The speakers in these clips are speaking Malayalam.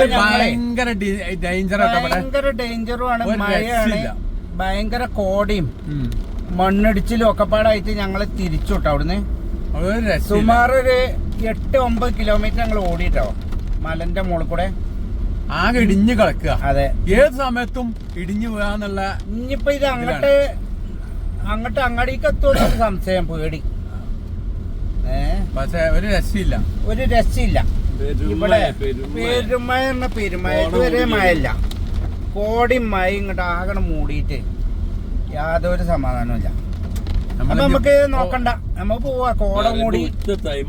ഭയങ്കര ഡേഞ്ചർ ഭയങ്കര ഡേഞ്ചറുമാണ്. ഒരു മഴയാണ്. ഭയങ്കര കോടയും. മണ്ണിടിച്ചിലും ഒക്കെ പാടായിട്ട് ഞങ്ങൾ തിരിച്ചു കേട്ടോ അവിടുന്ന്. ഒരു. സുമാർ ഒരു എട്ട് ഒമ്പത് കിലോമീറ്റർ ഞങ്ങൾ ഓടിട്ടോ മലന്റെ മുകളിൽ കൂടെ. ആകെ ഇടിഞ്ഞു കളക്കുക അതെ. ഏത് സമയത്തും ഇടിഞ്ഞു പോകാന്നുള്ള ഇനിയിപ്പോ ഇത് അങ്ങോട്ട് അങ്ങോട്ട് അങ്ങാടിക്ക് എത്തുമെന്നൊരു സംശയം പേടി. പക്ഷെ ഒരു രക്ഷയില്ല. ഒരു രക്ഷയില്ല. ഇവിടെ പെരുമഴ. പെരുമഴ. എന്ന പെരുമഴ ഇതുവരെ മഴയില്ല. കോടി മഴ ഇങ്ങോട്ട് ആകണം മൂടിയിട്ട് യാതൊരു സമാധാനമില്ല അപ്പൊ നമുക്ക് നോക്കണ്ട. നമുക്ക് പോവാ. കോടം കൂടി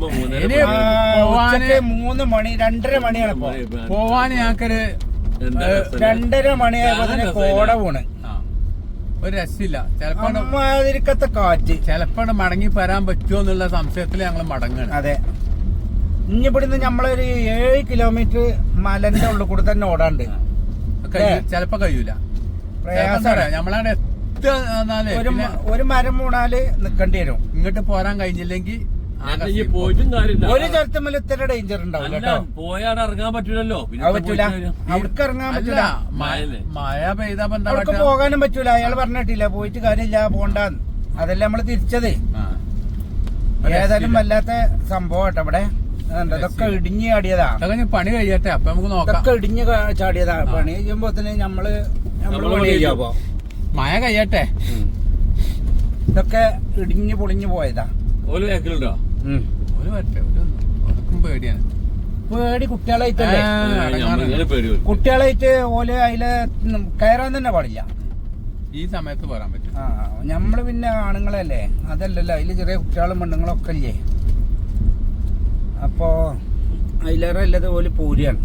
പോവാന് മൂന്ന് മണി രണ്ടര മണിയാണ്. പോവാൻ ഞങ്ങൾക്കൊരു രണ്ടര മണിയായപ്പോ തന്നെ കോട പോണ്. ഒരു രസില്ല ചിലപ്പോ കാറ്റ്. ചിലപ്പോ മടങ്ങി വരാൻ പറ്റുമോ എന്നുള്ള സംശയത്തിൽ ഞങ്ങൾ മടങ്ങാണ്. അതെ. ഇനി ഇവിടുന്ന് നമ്മളൊരു ഏഴ് കിലോമീറ്റർ മലന്റെ ഉള്ളിൽ കൂടെ തന്നെ ഓടാണ്ട്. ചിലപ്പോ കഴിയൂല. നമ്മളവിടെ ഒരു ഒരു മരം മൂടാൽ നിക്കേണ്ടി വരും. ഇങ്ങോട്ട് പോരാൻ കഴിഞ്ഞില്ലെങ്കിൽ പോയിട്ടും കാര്യമില്ല. ഒരു സ്ഥലത്തുമ്മൽ ഇത്ര ഡേഞ്ചർ ഉണ്ടാവില്ല കേട്ടോ. പോയാൽ ഇറങ്ങാൻ പറ്റൂലല്ലോ. പറ്റൂല. അവർക്ക് ഇറങ്ങാൻ പറ്റൂല. മഴ പെയ്താ അവർക്ക് പോകാനും പറ്റൂല. അയാൾ പറഞ്ഞിട്ടില്ല പോയിട്ട് കാര്യമില്ല പോണ്ടാന്ന്. അതല്ലേ നമ്മൾ തിരിച്ചത്. ആ. ഏതായാലും വല്ലാത്ത സംഭവം കേട്ടോ ഇവിടെ. ഇതൊക്കെ ഇടിഞ്ഞ് ചാടിയതാ. അതൊക്കെ ഞാൻ പണി കഴിയട്ടെ അപ്പൊ നമുക്ക് നോക്കാം. ഇതൊക്കെ ഇടിഞ്ഞ് ചാടിയതാ. പണി ചെയ്യുമ്പോ തന്നെ നമ്മൾ മഴ കഴിയട്ടെ. ഇതൊക്കെ ഇടിഞ്ഞ് പൊളിഞ്ഞു പോയതാ. ഒരു അതൊക്കും പേടിയാണ്. പേടി കുട്ടികളായിട്ടല്ലേ? വരും. കുട്ടികളായിട്ട് ഓൽ അതിൽ കയറാൻ തന്നെ പാടില്ല. ഈ സമയത്ത് പറയാൻ പറ്റും. ആ നമ്മൾ പിന്നെ ആണുങ്ങളല്ലേ? അതല്ലല്ലോ അതിൽ ചെറിയ കുട്ടികളും പെണ്ണുങ്ങളും ഒക്കെ ഇല്ലേ? അപ്പോ അതിലേറെ ഉള്ളത് പോലെ പൂരിയാണ്.